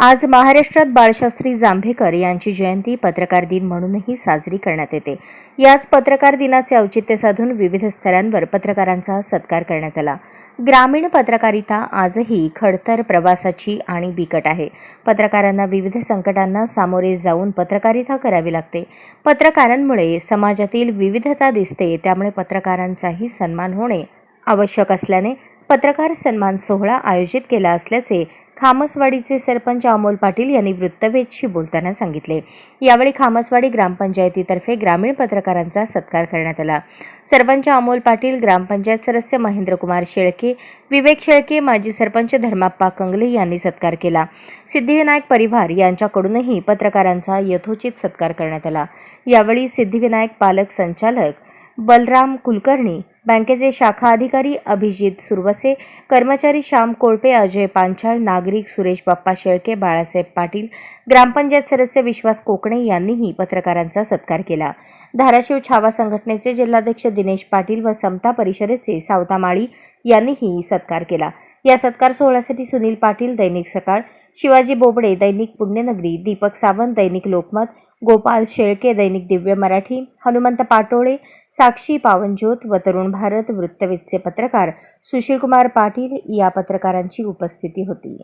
आज महाराष्ट्रात बाळशास्त्री जांभेकर यांची जयंती पत्रकार दिन म्हणूनही साजरी करण्यात येते. याच पत्रकार दिनाचे औचित्य साधून विविध स्तरांवर पत्रकारांचा सत्कार करण्यात आला. ग्रामीण पत्रकारिता आजही खडतर प्रवासाची आणि बिकट आहे. पत्रकारांना विविध संकटांना सामोरे जाऊन पत्रकारिता करावी लागते. पत्रकारांमुळे समाजातील विविधता दिसते त्यामुळे पत्रकारांचाही सन्मान होणे आवश्यक असल्याने पत्रकार सन्मान सोहळा आयोजित केला असल्याचे खामसवाडीचे सरपंच अमोल पाटील यांनी वृत्तवेधशी बोलताना सांगितले. यावेळी खामसवाडी ग्रामपंचायतीतर्फे ग्रामीण पत्रकारांचा सत्कार करण्यात आला. सरपंच अमोल पाटील ग्रामपंचायत सदस्य महेंद्रकुमार शेळके विवेक शेळके माजी सरपंच धर्माप्पा कंगले यांनी सत्कार केला. सिद्धिविनायक परिवार यांच्याकडूनही पत्रकारांचा यथोचित सत्कार करण्यात आला. यावेळी सिद्धिविनायक पालक संचालक बलराम कुलकर्णी बँकेचे शाखा अधिकारी अभिजित सुरवसे कर्मचारी श्याम कोळपे अजय पांचाळ नाग नागरिक सुरेश बाप्पा शेळके बाळासाहेब पाटील ग्रामपंचायत सदस्य विश्वास कोकणे यांनीही पत्रकारांचा सत्कार केला. धाराशिव छावा संघटनेचे जिल्हाध्यक्ष दिनेश पाटील व समता परिषदेचे सावता माळी यांनीही सत्कार केला. या सत्कार सोहळ्यासाठी सुनील पाटील दैनिक सकाळ शिवाजी बोबडे दैनिक पुण्यनगरी दीपक सावंत दैनिक लोकमत गोपाल शेळके दैनिक दिव्य मराठी हनुमंत पाटोळे साक्षी पावनज्योत व तरुण भारत वृत्तवेधचे पत्रकार सुशीलकुमार पाटील या पत्रकारांची उपस्थिती होती.